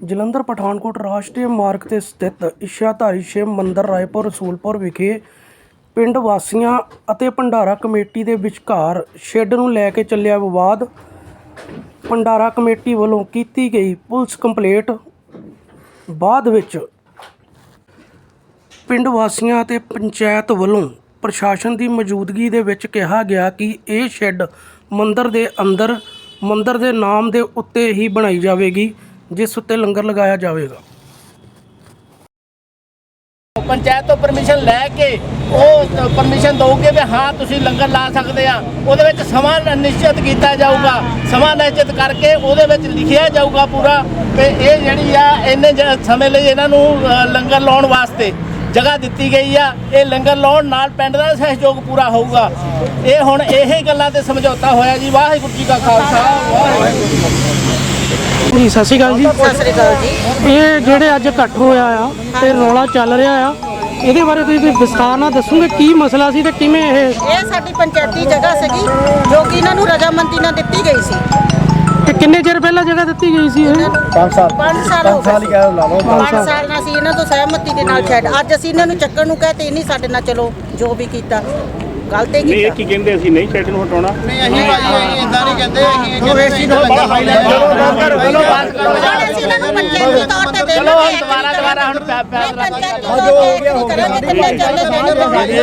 ਜਲੰਧਰ ਪਠਾਨਕੋਟ ਰਾਸ਼ਟਰੀ ਮਾਰਗ ਤੇ ਸਥਿਤ ਇਸ਼ਾਧਾਰੀ ਸ਼ਿਵ ਮੰਦਿਰ ਰਾਏਪੁਰ ਰਸੂਲਪੁਰ ਵਿਖੇ ਪਿੰਡ ਵਾਸੀਆਂ ਅਤੇ ਭੰਡਾਰਾ ਕਮੇਟੀ ਦੇ ਵਿਚਕਾਰ ਸ਼ੈੱਡ ਨੂੰ ਲੈ ਕੇ ਚੱਲਿਆ ਵਿਵਾਦ। ਭੰਡਾਰਾ ਕਮੇਟੀ ਵੱਲੋਂ ਕੀਤੀ ਗਈ ਪੁਲਿਸ ਕੰਪਲੇਂਟ। ਬਾਅਦ ਵਿੱਚ ਪਿੰਡ ਵਾਸੀਆਂ ਅਤੇ ਪੰਚਾਇਤ ਵੱਲੋਂ ਪ੍ਰਸ਼ਾਸਨ ਦੀ ਮੌਜੂਦਗੀ ਦੇ ਵਿੱਚ ਕਿਹਾ ਗਿਆ ਕਿ ਇਹ ਸ਼ੈੱਡ ਮੰਦਰ ਦੇ ਅੰਦਰ ਮੰਦਰ ਦੇ ਨਾਮ ਦੇ ਉੱਤੇ ਹੀ ਬਣਾਈ ਜਾਵੇਗੀ। ਜਿਸ ਉੱਤੇ ਲੰਗਰ ਲਗਾਇਆ ਜਾਵੇਗਾ। ਪੰਚਾਇਤ ਤੋਂ ਪਰਮਿਸ਼ਨ ਲੈ ਕੇ ਉਹ ਪਰਮਿਸ਼ਨ ਦਊਗੇ ਵੀ ਹਾਂ, ਤੁਸੀਂ ਲੰਗਰ ਲਾ ਸਕਦੇ ਆ। ਉਹਦੇ ਵਿੱਚ ਸਮਾਂ ਨਿਸ਼ਚਿਤ ਕੀਤਾ ਜਾਊਗਾ। ਸਮਾਂ ਨਿਸ਼ਚਿਤ ਕਰਕੇ ਉਹਦੇ ਵਿੱਚ ਲਿਖਿਆ ਜਾਊਗਾ ਪੂਰਾ ਕਿ ਇਹ ਜਿਹੜੀ ਆ, ਇੰਨੇ ਸਮੇਂ ਲਈ ਇਹਨਾਂ ਨੂੰ ਲੰਗਰ ਲਾਉਣ ਵਾਸਤੇ ਜਗ੍ਹਾ ਦਿੱਤੀ ਗਈ ਆ। ਇਹ ਲੰਗਰ ਲਾਉਣ ਨਾਲ ਪਿੰਡ ਦਾ ਸਹਿਯੋਗ ਪੂਰਾ ਹੋਊਗਾ। ਇਹ ਹੁਣ ਇਹੀ ਗੱਲਾਂ ਤੇ ਸਮਝੌਤਾ ਹੋਇਆ ਜੀ। ਵਾਹਿਗੁਰੂ ਜੀ ਕਾ ਖਾਲਸਾ। ਵਾਹਿਗੁਰੂ ਜੀ ਸਤਿ ਸ਼੍ਰੀ ਅਕਾਲ ਜੀ। ਸਤਿ ਸ੍ਰੀ ਅਕਾਲ ਜੀ। ਇਹ ਜਿਹੜੇ ਅੱਜ ਇਕੱਠ ਹੋਇਆ ਆ ਤੇ ਰੌਲਾ ਚੱਲ ਰਿਹਾ ਆ ਇਹਦੇ ਬਾਰੇ ਤੁਸੀਂ ਵਿਸਥਾਰ ਨਾਲ ਦੱਸੋਗੇ ਕੀ ਮਸਲਾ ਸੀ ਤੇ ਕਿਵੇਂ ਇਹ ਇਹ ਸਾਡੀ ਪੰਚਾਇਤੀ ਜਗ੍ਹਾ ਸੀਗੀ ਜੋ ਕਿ ਇਹਨਾਂ ਨੂੰ ਰਜਾਮੰਦੀ ਨਾਲ ਦਿੱਤੀ ਗਈ ਸੀ। ਤੇ ਕਿੰਨੇ ਚਿਰ ਪਹਿਲਾਂ ਜਗ੍ਹਾ ਦਿੱਤੀ ਗਈ ਸੀ ਇਹ? 5 ਸਾਲ। 5 ਸਾਲ ਹੋ ਗਏ। ਲਾ ਲਓ 5 ਸਾਲ। ਨਾਲ ਅਸੀਂ ਇਹਨਾਂ ਤੋਂ ਸਹਿਮਤੀ ਦੇ ਨਾਲ ਛੱਡ ਅੱਜ ਅਸੀਂ ਇਹਨਾਂ ਨੂੰ ਚੱਕਣ ਨੂੰ ਕਹਤੇ ਇਹ ਨਹੀਂ ਸਾਡੇ ਨਾਲ ਚਲੋ ਜੋ ਵੀ ਕੀਤਾ। ਗਲਤ ਹੀ ਨਹੀਂ ਇਹ ਕੀਤਾ ਕੀ ਕਹਿੰਦੇ ਅਸੀਂ ਨਹੀਂ ਸ਼ੈੱਡ ਨੂੰ ਹਟਾਉਣਾ। ਚਲੋ ਬਾਤ ਕਰੋ ਹੁਣ ਅਸੀਂ ਇਹਨਾਂ ਨੂੰ ਪੰਚਾਇਤੀ ਤੌਰ ਤੇ ਚਲੋ ਦੇਵਾਂਗੇ ਹੁਣ ਦੁਬਾਰਾ ਦੁਬਾਰਾ ਹੁਣ ਪੈ- ਨਹੀਂ, ਫੈਸਲਾ ਪੰਚਾਇਤੀ ਤੌਰ ਤੇ ਹੋ ਗਿਆ ਹੋ ਗਿਆ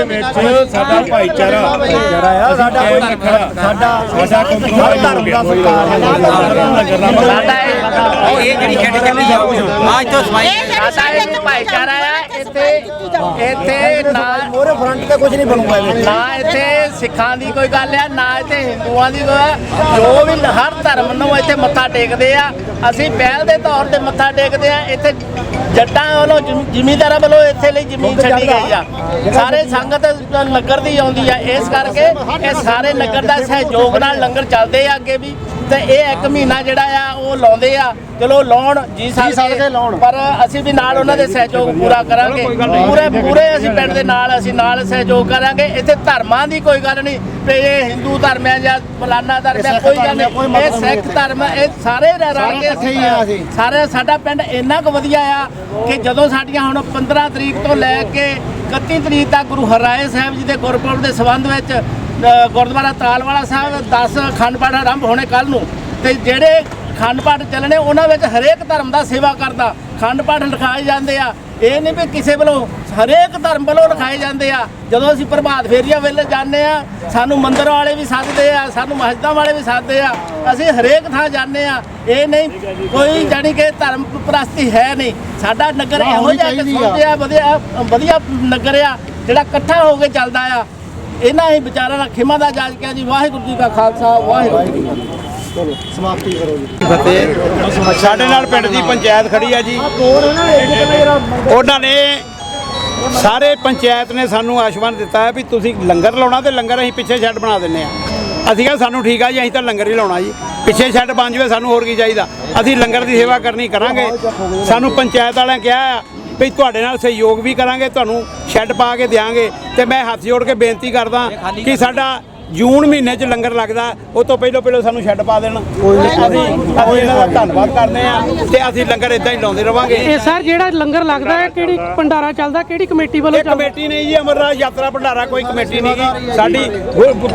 ਵਿੱਚ ਸਾਡਾ ਭਾਈਚਾਰਾ ਭਾਈਚਾਰਾ ਆ ਸਾਡਾ ਕੋਈ ਖੜਾ ਸਾਡਾ ਸਾਡਾ ਕੰਪਰੋਮਾਈਜ਼ ਹੋ ਗਿਆ ਸਾਡਾ ਉਹ ਇਹ ਜਿਹੜੀ ਖੇਡ ਚੱਲੀ ਆ ਅੱਜ ਤੋਂ ਸਮਾਈ। ਇਹ ਜਿਹੜੀ ਸਾਡਾ ਇੱਕ ਭਾਈਚਾਰਾ ਆ ਇੱਥੇ ਇੱਥੇ ਨਾ ਮੋਰੇ ਫਰੰਟ ਤੇ ਕੁਝ ਨਹੀਂ ਬਣੂਗਾ ਇਹਦੇ ਨਾ ਇੱਥੇ ਸਿੱਖਾਂ ਦੀ ਕੋਈ ਗੱਲ ਆ ਨਾ ਇੱਥੇ ਹਿੰਦੂਆਂ ਦੀ ਕੋਈ ਆ। ਜੋ ਵੀ ਹਰ ਧਰਮ ਨੂੰ ਇੱਥੇ ਮੱਥਾ ਟੇਕਦੇ ਆ। ਅਸੀਂ ਪਹਿਲ ਦੇ ਤੌਰ ਤੇ ਮੱਥਾ ਟੇਕਦੇ ਆ। ਇੱਥੇ ਜੱਟਾਂ ਵੱਲੋਂ ਜ਼ਮੀ- ਜ਼ਿਮੀਂਦਾਰਾਂ ਵੱਲੋਂ ਇੱਥੇ ਲਈ ਜ਼ਮੀਨ ਛੱਡੀ ਗਈ ਆ। ਸਾਰੇ ਸੰਗਤ ਨਗਰ ਦੀ ਆਉਂਦੀ ਆ। ਇਸ ਕਰਕੇ ਇਹ ਸਾਰੇ ਨਗਰ ਦਾ ਸਹਿਯੋਗ ਨਾਲ ਲੰਗਰ ਚੱਲਦੇ ਆ ਅੱਗੇ ਵੀ। ਤੇ ਇਹ ਇੱਕ ਮਹੀਨਾ ਜਿਹੜਾ ਆ ਉਹ ਲਾਉਂਦੇ ਆ। ਚਲੋ ਲਾਉਣ ਜੀ ਸਕਦੇ ਪਰ ਅਸੀਂ ਵੀ ਨਾਲ ਉਹਨਾਂ ਦੇ ਸਹਿਯੋਗ ਪੂਰਾ ਕਰਾਂਗੇ। ਪੂਰੇ ਪੂਰੇ ਅਸੀਂ ਪਿੰਡ ਦੇ ਨਾਲ ਅਸੀਂ ਨਾਲ ਸਹਿਯੋਗ ਕਰਾਂਗੇ। ਇੱਥੇ ਧਰਮਾਂ ਦੀ ਕੋਈ ਗੱਲ ਨਹੀਂ। ਵੀ ਇਹ ਹਿੰਦੂ ਧਰਮ ਹੈ ਜਾਂ ਫਲਾਨਾ ਧਰਮ ਹੈ ਕੋਈ ਗੱਲ ਨਹੀਂ। ਇਹ ਸਿੱਖ ਧਰਮ ਹੈ ਇਹ ਸਾਰੇ ਰਲ ਕੇ ਅਸੀਂ। ਸਾਰੇ ਸਾਡਾ ਪਿੰਡ ਇੰਨਾ ਕੁ ਵਧੀਆ ਆ ਕਿ ਜਦੋਂ ਸਾਡੀਆਂ ਹੁਣ 15 ਤਰੀਕ ਤੋਂ ਲੈ ਕੇ 31 ਤਰੀਕ ਤੱਕ ਗੁਰੂ ਹਰਿਰਾਏ ਸਾਹਿਬ ਜੀ ਦੇ ਗੁਰਪੁਰਬ ਦੇ ਸੰਬੰਧ ਵਿੱਚ ਗੁਰਦੁਆਰਾ ਤਾਲਵਾਲਾ ਸਾਹਿਬ 10 ਅਖੰਡ ਪਾਠ ਆਰੰਭ ਹੋਣੇ ਕੱਲ ਨੂੰ। ਤੇ ਜਿਹੜੇ ਅਖੰਡ ਪਾਠ ਚੱਲਣੇ ਉਹਨਾਂ ਵਿੱਚ ਹਰੇਕ ਧਰਮ ਦਾ ਸੇਵਾ ਕਰਦਾ। ਅਖੰਡ ਪਾਠ ਲਿਖਾਏ ਜਾਂਦੇ ਆ। ਇਹ ਨਹੀਂ ਵੀ ਕਿਸੇ ਵੱਲੋਂ ਹਰੇਕ ਧਰਮ ਵੱਲੋਂ ਲਿਖਾਏ ਜਾਂਦੇ ਆ। ਜਦੋਂ ਅਸੀਂ ਪ੍ਰਭਾਤ ਫੇਰੀਆਂ ਵੇਲੇ ਜਾਂਦੇ ਆ ਸਾਨੂੰ ਮੰਦਿਰ ਵਾਲੇ ਵੀ ਸੱਦਦੇ ਆ ਸਾਨੂੰ ਮਸਜਿਦਾਂ ਵਾਲੇ ਵੀ ਸੱਦਦੇ ਆ। ਅਸੀਂ ਹਰੇਕ ਥਾਂ ਜਾਂਦੇ ਆ। ਇਹ ਨਹੀਂ ਕੋਈ ਜਾਣੀ ਕਿ ਧਰਮ ਪ੍ਰਸਤੀ ਹੈ ਨਹੀਂ। ਸਾਡਾ ਨਗਰ ਇਹੋ ਜਿਹਾ ਕਿਸਮ ਆ। ਵਧੀਆ ਵਧੀਆ ਨਗਰ ਆ ਜਿਹੜਾ ਇਕੱਠਾ ਹੋ ਕੇ ਚੱਲਦਾ ਆ। ਇਹਨਾਂ ਹੀ ਵਿਚਾਰਾਂ ਦਾ ਖਿਮਾ ਦਾ ਜਾਜ ਕਿਹਾ ਜੀ ਵਾਹਿਗੁਰੂ ਜੀ ਕਾ ਖਾਲਸਾ ਵਾਹਿਗੁਰੂ ਜੀ ਕੀ ਫਤਿਹ। ਸਾਡੇ ਨਾਲ ਪਿੰਡ ਦੀ ਪੰਚਾਇਤ ਖੜੀ ਆ ਜੀ। ਉਹਨਾਂ ਨੇ ਸਾਰੇ ਪੰਚਾਇਤ ਨੇ ਸਾਨੂੰ ਆਸ਼ਵਾਨ ਦਿੱਤਾ ਹੈ ਵੀ ਤੁਸੀਂ ਲੰਗਰ ਲਾਉਣਾ ਤੇ ਲੰਗਰ ਅਸੀਂ ਪਿੱਛੇ ਸ਼ੈੱਡ ਬਣਾ ਦਿੰਨੇ ਆ ਅਸੀਂ ਕਿਹਾ ਸਾਨੂੰ ਠੀਕ ਆ ਜੀ ਅਸੀਂ ਤਾਂ ਲੰਗਰ ਹੀ ਲਾਉਣਾ ਜੀ। ਪਿੱਛੇ ਸ਼ੈੱਡ ਬਣ ਜਵੇ ਸਾਨੂੰ ਹੋਰ ਕੀ ਚਾਹੀਦਾ। ਅਸੀਂ ਲੰਗਰ ਦੀ ਸੇਵਾ ਕਰਨੀ ਕਰਾਂਗੇ। ਸਾਨੂੰ ਪੰਚਾਇਤ ਵਾਲਿਆਂ ਕਿਹਾ ਵੀ ਤੁਹਾਡੇ ਨਾਲ ਸਹਿਯੋਗ ਵੀ ਕਰਾਂਗੇ ਤੁਹਾਨੂੰ ਸ਼ੈੱਡ ਪਾ ਕੇ ਦਿਆਂਗੇ ਤੇ ਮੈਂ ਹੱਥ ਜੋੜ ਕੇ ਬੇਨਤੀ ਕਰਦਾ ਕਿ ਸਾਡਾ ਜੂਨ ਮਹੀਨੇ 'ਚ ਲੰਗਰ ਲੱਗਦਾ ਉਹ ਤੋਂ ਪਹਿਲਾਂ ਪਹਿਲਾਂ ਸਾਨੂੰ ਸ਼ੈੱਡ ਪਾ ਦੇਣ। ਅਸੀਂ ਅਸੀਂ ਇਹਨਾਂ ਦਾ ਧੰਨਵਾਦ ਕਰਦੇ ਆ ਤੇ ਅਸੀਂ ਲੰਗਰ ਇਦਾਂ ਹੀ ਲਾਉਂਦੇ ਰਵਾਂਗੇ। ਇਹ ਸਰ ਜਿਹੜਾ ਲੰਗਰ ਲੱਗਦਾ ਹੈ ਕਿਹੜੀ ਭੰਡਾਰਾ ਚੱਲਦਾ ਕਿਹੜੀ ਕਮੇਟੀ ਵੱਲੋਂ ਇਹ ਚੱਲਦਾ? ਕਮੇਟੀ ਨਹੀਂ ਜੀ ਅਮਰਨਾਥ ਯਾਤਰਾ ਭੰਡਾਰਾ ਕੋਈ ਕਮੇਟੀ ਨਹੀਂ ਗੀ ਸਾਡੀ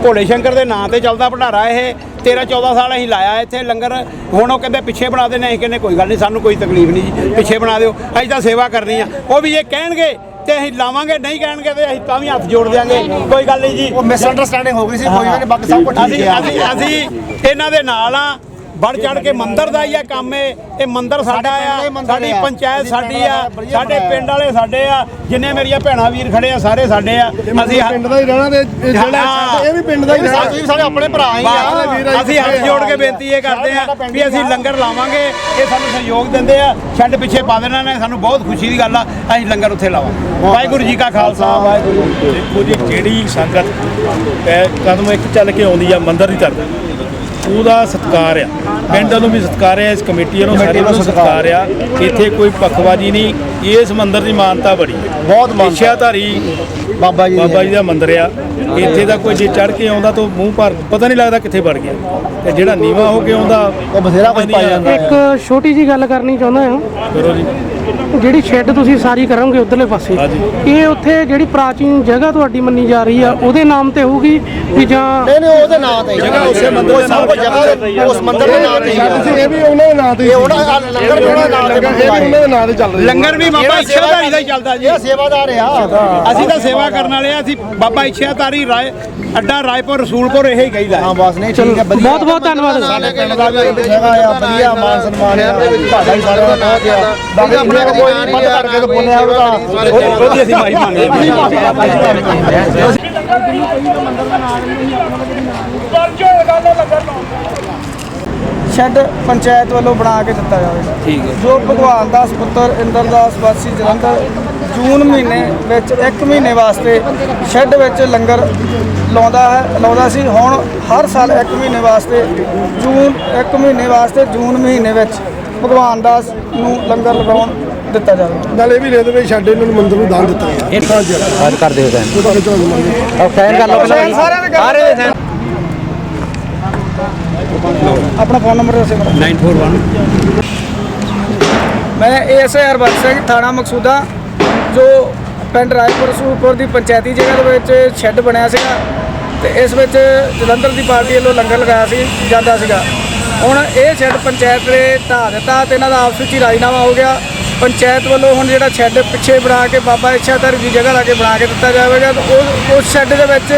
ਭੋਲੇ ਸ਼ੰਕਰ ਦੇ ਨਾਂ ਤੇ ਚੱਲਦਾ ਭੰਡਾਰਾ ਇਹ। 13 14 ਸਾਲ ਅਸੀਂ ਲਾਇਆ ਇੱਥੇ ਲੰਗਰ। ਹੁਣ ਉਹ ਕਹਿੰਦੇ ਪਿੱਛੇ ਬਣਾ ਦੇਣੇ ਅਸੀਂ ਕਹਿੰਦੇ ਕੋਈ ਗੱਲ ਨਹੀਂ ਸਾਨੂੰ ਕੋਈ ਤਕਲੀਫ ਨਹੀਂ ਜੀ ਪਿੱਛੇ ਬਣਾ ਦਿਓ। ਅਸੀਂ ਤਾਂ ਸੇਵਾ ਕਰਨੀ ਆ। ਉਹ ਵੀ ਇਹ ਕਹਿਣਗੇ ਤੇ ਅਸੀਂ ਲਾਵਾਂਗੇ ਨਹੀਂ ਕਹਿਣਗੇ ਤੇ ਅਸੀਂ ਤਾਂ ਵੀ ਹੱਥ ਜੋੜ ਦਿਆਂਗੇ। ਕੋਈ ਗੱਲ ਨਹੀਂ ਜੀ। ਉਹ ਮਿਸ ਅੰਡਰਸਟੈਂਡਿੰਗ ਹੋ ਗਈ ਸੀ ਕੋਈ ਨਹੀਂ ਬਾਕੀ ਸਭ ਕੁਝ ਅਸੀਂ ਠੀਕ ਹੈ। ਅਸੀਂ ਅਸੀਂ ਇਹਨਾਂ ਦੇ ਨਾਲ ਆ ਵੜ ਚੜ ਕੇ ਮੰਦਿਰ ਦਾ ਹੀ ਆ ਕੰਮ ਏ ਇਹ ਮੰਦਿਰ ਸਾਡਾ ਆ ਸਾਡੀ ਪੰਚਾਇਤ ਸਾਡੀ ਆ ਸਾਡੇ ਪਿੰਡ ਵਾਲੇ ਸਾਡੇ ਆ ਜਿੰਨੇ ਮੇਰੀਆਂ ਭੈਣਾਂ ਵੀਰ ਖੜੇ ਆ ਸਾਰੇ ਸਾਡੇ ਆ। ਅਸੀਂ ਪਿੰਡ ਦਾ ਹੀ ਰਹਿਣਾ ਤੇ ਇਹ ਜਿਹੜਾ। ਇਹ ਵੀ ਪਿੰਡ ਦਾ ਹੀ ਰਹਿਣਾ। ਤੁਸੀਂ ਸਾਡੇ ਆਪਣੇ ਭਰਾ ਹੀ ਆ। ਅਸੀਂ ਹੱਥ ਜੋੜ ਕੇ ਬੇਨਤੀ ਇਹ ਕਰਦੇ ਆ ਵੀ ਅਸੀਂ ਲੰਗਰ ਲਾਵਾਂਗੇ। ਇਹ ਸਾਨੂੰ ਸਹਿਯੋਗ ਦਿੰਦੇ ਆ। ਛੱਡ ਪਿੱਛੇ ਪਾ ਦੇਣਾ ਨੇ। ਸਾਨੂੰ ਬਹੁਤ ਖੁਸ਼ੀ ਦੀ ਗੱਲ ਆ। ਅਸੀਂ ਲੰਗਰ ਉੱਥੇ ਲਾਵਾਂਗੇ। ਵਾਹਿਗੁਰੂ ਜੀ ਕਾ ਖਾਲਸਾ ਵਾਹਿਗੁਰੂ। ਜੀ ਕੀ ਫਤਿਹ। ਦੇਖੋ ਜੀ ਜਿਹੜੀ ਸੰਗਤ? ਕਦਮ ਇੱਕ ਚੱਲ ਕੇ ਆਉਂਦੀ ਆ ਮੰਦਿਰ ਦੀ ਤਰਫ ਉਹਦਾ ਸਤਿਕਾਰ ਆ। ਪਿੰਡ ਵੱਲੋਂ ਵੀ ਸਤਿਕਾਰ ਆ ਇਸ ਕਮੇਟੀ ਵੱਲੋਂ ਸਾਰੇ ਵੱਲੋਂ ਸਤਿਕਾਰ ਆ। ਇੱਥੇ ਕੋਈ ਪੱਖਵਾਜੀ ਨਹੀਂ ਇਸ ਮੰਦਿਰ ਦੀ ਮਾਨਤਾ ਬੜੀ ਹੈ ਬਹੁਤ ਮਾਨਤਾ। ਇਸ਼ਿਆਧਾਰੀ ਬਾਬਾ ਜੀ ਬਾਬਾ ਜੀ ਦਾ ਮੰਦਿਰ ਆ। ਇੱਥੇ ਦਾ ਕੋਈ ਜੇ ਚੜ ਕੇ ਆਉਂਦਾ ਤਾਂ ਮੂੰਹ ਭਰ ਪਤਾ ਨਹੀਂ ਲੱਗਦਾ ਕਿੱਥੇ ਵੜ ਗਿਆ। ਤੇ ਜਿਹੜਾ ਨੀਵਾ ਹੋ ਕੇ ਆਉਂਦਾ ਉਹ ਬਥੇਰਾ ਕੁਝ ਪਾਈ ਜਾਂਦਾ ਇੱਕ ਛੋਟੀ ਜੀ ਗੱਲ ਕਰਨੀ ਚਾਹੁੰਦਾ ਹਾਂ। ਕਰੋ ਜੀ। ਜਿਹੜੀ ਸ਼ੈੱਡ ਤੁਸੀਂ ਸਾਰੀ ਕਰੋਗੇ ਉਧਰਲੇ ਪਾਸੇ। ਇਹ ਉੱਥੇ ਜਿਹੜੀ ਪ੍ਰਾਚੀਨ ਜਗ੍ਹਾ ਤੁਹਾਡੀ ਮੰਨੀ ਜਾ ਰਹੀ ਆ ਉਹਦੇ ਨਾਮ ਤੇ ਹੋਊਗੀ ਵੀ ਜਾਂ ਨਹੀਂ ਨਹੀਂ ਉਹਦੇ ਨਾਂ ਤੇ ਜਗ੍ਹਾ ਉਸੇ ਮੰਦਿਰ ਦੇ ਸਭ ਕੁਝ ਜਗ੍ਹਾ ਉਸ ਮੰਦਿਰ ਦੇ ਨਾਂ ਤੇ ਇਹ ਵੀ ਉਹਨਾਂ ਦੇ ਨਾਂ ਤੇ ਇਹ ਉਹਨਾਂ ਦਾ ਲੰਗਰ ਉਹਨਾਂ ਦੇ ਨਾਂ ਤੇ ਇਹ ਵੀ ਉਹਨਾਂ ਦੇ ਨਾਂ ਤੇ ਚੱਲ ਰਿਹਾ ਲੰਗਰ ਵੀ ਬਾਬਾ ਇੱਛਾਧਾਰੀ ਦਾ ਹੀ ਚੱਲਦਾ ਜੀ। ਇਹ ਸੇਵਾਦਾਰ ਆ। ਅਸੀਂ ਤਾਂ ਸੇਵਾ ਕਰਨ ਵਾਲੇ ਆ ਅਸੀਂ ਬਾਬਾ ਇੱਛਾਧਾਰੀ ਰਾਏ ਅੱਡਾ ਰਾਏਪੁਰ ਰਸੂਲਪੁਰ ਇਹ ਹੀ ਕਹੀਦਾ। ਹਾਂ ਬਸ ਨਹੀਂ ਠੀਕ ਹੈ ਵਧੀਆ ਬਹੁਤ ਬਹੁਤ ਧੰਨਵਾਦ। ਸਾਡੇ ਪਿੰਡ ਦਾ ਵੀ ਜਗ੍ਹਾ ਆ ਵਧੀਆ ਮਾਨ ਸਨਮਾਨ ਆ। ਭਾਸ਼ਾ ਹੀ ਸਾਰਿਆਂ ਦਾ ਬਹੁਤ ਆ। ਬਾਕੀ ਆਪਣੇ ਕੋਲ ਕੋਈ ਬੰਦ ਕਰਕੇ ਤਾਂ ਬੋਲਿਆ ਉਹਦਾ। ਉਹਦੀ ਅਸੀਂ ਮਾਈ ਮੰਗਦੇ ਸ਼ੈੱਡ ਪੰਚਾਇਤ ਵੱਲੋਂ ਬਣਾ ਕੇ ਦਿੱਤਾ ਜਾਵੇ। ਠੀਕ ਹੈ। ਜੋ ਭਗਵਾਨ ਦਾਸ ਪੁੱਤਰ ਇੰਦਰਦਾਸ ਵਾਸੀ ਜਲੰਧਰ ਜੂਨ ਮਹੀਨੇ ਵਿੱਚ ਇੱਕ ਮਹੀਨੇ ਵਾਸਤੇ ਸ਼ੈੱਡ ਵਿੱਚ ਲੰਗਰ ਲਾਉਂਦਾ ਹੈ ਲਾਉਂਦਾ ਸੀ। ਹੁਣ ਹਰ ਸਾਲ ਇੱਕ ਮਹੀਨੇ ਵਾਸਤੇ ਜੂਨ ਇੱਕ ਮਹੀਨੇ ਵਾਸਤੇ ਜੂਨ ਮਹੀਨੇ ਵਿੱਚ ਭਗਵਾਨ ਦਾਸ ਨੂੰ ਲੰਗਰ ਲਗਾਉਣ ਦਿੱਤਾ ਜਾਵੇ। ਨਾਲੇ ਵੀ ਦੇ ਦੇਵੇ ਛੱਡੇ ਇਹਨਾਂ ਨੂੰ ਮੰਦਰ ਨੂੰ ਦਾਨ ਦਿੱਤਾ ਗਿਆ ਇਹ ਤਾਂ ਜਰਾ ਕਰ ਦਿਓ ਤਾਂ ਉਹ ਫੈਨ ਕਰ ਲਓ ਸਾਰਿਆਂ ਨੇ ਸਾਰੇ ਆਪਣਾ ਫੋਨ ਨੰਬਰ ਦੱਸੋ ਮੇਰਾ। 941 ਮੈਂ ਏਐਸਆਈ ਹਰਬੰਸ ਸਿੰਘ ਥਾਣਾ ਮਕਸੂਦਾ ਜੋ ਪਿੰਡ ਰਾਏਪੁਰ ਸੂਰਪੁਰ ਦੀ ਪੰਚਾਇਤੀ ਜਗ੍ਹਾ ਦੇ ਵਿੱਚ ਸ਼ੈੱਡ ਬਣਿਆ ਸੀਗਾ। ਤੇ ਇਸ ਵਿੱਚ ਜਲੰਧਰ ਦੀ ਪਾਰਟੀ ਵੱਲੋਂ ਲੰਗਰ ਲਗਾਇਆ ਸੀ ਜਾਂਦਾ ਸੀਗਾ। ਹੁਣ ਇਹ ਸ਼ੈੱਡ ਪੰਚਾਇਤ ਨੇ ਢਾਹ ਦਿੱਤਾ ਤੇ ਇਹਨਾਂ ਦਾ ਆਪਸ ਵਿੱਚ ਹੀ ਰਾਜੀਨਾਮਾ ਹੋ ਗਿਆ। ਪੰਚਾਇਤ ਵੱਲੋਂ ਹੁਣ ਜਿਹੜਾ ਸ਼ੈੱਡ ਪਿੱਛੇ ਬਣਾ ਕੇ ਬਾਬਾ ਇੱਛਾਧਰ ਦੀ ਜਗ੍ਹਾ ਲਾ ਕੇ ਬਣਾ ਕੇ ਦਿੱਤਾ ਜਾਵੇਗਾ ਉਹ ਉਸ ਸ਼ੈੱਡ ਦੇ ਵਿੱਚ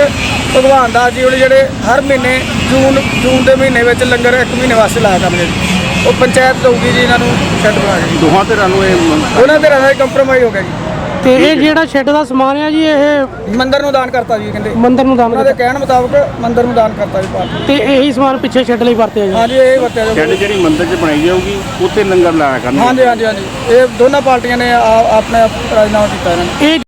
ਭਗਵਾਨ ਦਾਸ ਜੀ ਉਹਨੇ ਜਿਹੜੇ ਹਰ ਮਹੀਨੇ ਜੂਨ ਜੂਨ ਦੇ ਮਹੀਨੇ ਵਿੱਚ ਲੰਗਰ ਇੱਕ ਮਹੀਨੇ ਵਾਸਤੇ ਲਾਇਆ ਕਰਨਗੇ ਜੀ ਉਹ ਪੰਚਾਇਤ ਦਊਗੀ ਜੀ ਇਹਨਾਂ ਨੂੰ ਸ਼ੈੱਡ ਬਣਾ ਕੇ। ਦੋਹਾਂ ਧਿਰਾਂ ਨੂੰ ਇਹ ਉਹਨਾਂ ਦੇ ਰਾਹੀਂ ਕੰਪਰੋਮਾਈਜ਼ ਹੋ ਗਿਆ ਜੀ। ਤੇ ਇਹ ਜਿਹੜਾ ਸ਼ੈੱਡ ਦਾ ਸਮਾਨ ਆ ਜੀ ਇਹ ਮੰਦਰ ਨੂੰ ਦਾਨ ਕਰਤਾ ਜੀ ਕਹਿੰਦੇ। ਮੰਦਰ ਨੂੰ ਦਾਨ ਉਹਨਾਂ ਦੇ ਕਹਿਣ ਮੁਤਾਬਕ ਮੰਦਰ ਨੂੰ ਦਾਨ ਕਰਤਾ ਜੀ ਪਾਰਟੀ ਤੇ ਇਹੀ ਸਮਾਨ ਪਿੱਛੇ ਸ਼ੈੱਡ ਲਈ ਵਰਤਿਆ ਜੀ। ਹਾਂਜੀ ਇਹ ਵਰਤਿਆ ਜਾਊਗਾ। ਜਿਹੜੀ ਮੰਦਿਰ 'ਚ ਬਣਾਈ ਜਾਊਗੀ ਉੱਥੇ ਲੰਗਰ ਲਾਇਆ ਕਰਨਾ ਹਾਂਜੀ ਹਾਂਜੀ ਹਾਂਜੀ। ਇਹ ਦੋਨਾਂ ਪਾਰਟੀਆਂ ਨੇ ਆ- ਆਪਣੇ ਆਪ ਰਾਜਨਾਮਾ ਕੀਤਾ ਇਹਨਾਂ ਨੇ। ਇਹ